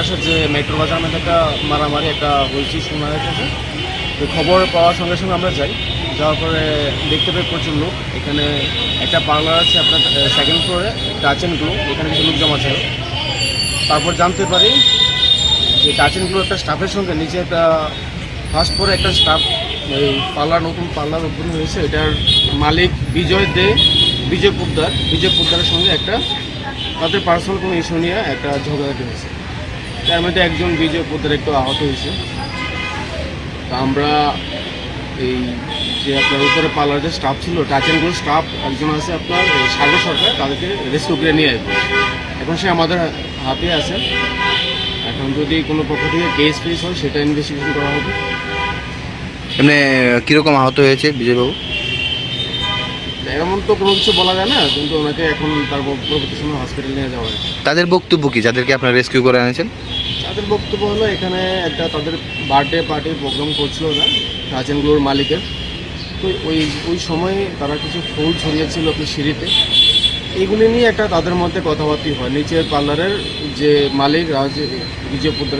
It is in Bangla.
আসে যে মেট্রো বাজার মধ্যে একটা মারামারি, একটা হয়েছি শোনা যাচ্ছে তো খবর পাওয়ার সঙ্গে সঙ্গে আমরা যাই। যাওয়ার পরে দেখতে পাই প্রচুর লোক। এখানে একটা পার্লার আছে আপনার সেকেন্ড ফ্লোরে টাচ অ্যান্ড গ্লো এখানে কিছু লোক জমা ছিল। তারপর জানতে পারি যে টাচ অ্যান্ড গ্লো একটা স্টাফের সঙ্গে, নিচে একটা ফার্স্ট ফ্লোরে একটা স্টাফ এই পার্লার, নতুন পার্লার ওপেন হয়েছে। এটার মালিক বিজয় দে, বিজয় পোদ্দার। বিজয় পোদ্দারের সঙ্গে একটা, তাদের পার্সোনাল কোনো ইস্যু নিয়ে একটা ঝগড়াঝাটি হয়েছে। তার মধ্যে একজন বিজয় একটু আহত হয়েছে। তা আমরা এই যে আপনার উপরে পার্লার যে স্টাফ ছিল টাচ অ্যান্ড স্টাফ একজন আছে আপনার সাগর সরকার, তাদেরকে রেস্কিউ করে নিয়ে আসবে। এখন সে আমাদের হাতে আছে। এখন যদি কোনো পক্ষ থেকে কেস ফেস হয়, সেটা ইনভেস্টিগেশন করা হবে। এমনি কীরকম আহত হয়েছে বিজয়বাবু? এমন তো কোনো কিছু বলা যায় না কিন্তু ওনাকে এখন তার পরবর্তী সময় হসপিটাল নিয়ে যাওয়া হয় তাদের বক্তব্য কি? যাদেরকে আপনারা রেস্কিউ করে এনেছেন? তাদের বক্তব্য হলো এখানে একটা তাদের বার্থডে পার্টির প্রোগ্রাম করছিল না রাজেনগুলোর মালিকের। তো ওই ওই সময়ে তারা কিছু ফুল ছড়িয়েছিল আপনি সিঁড়িতে। এইগুলি নিয়ে একটা তাদের মধ্যে কথাবার্তা হয়। নিচের পার্লারের যে মালিক রাজ বিজয় পুত্র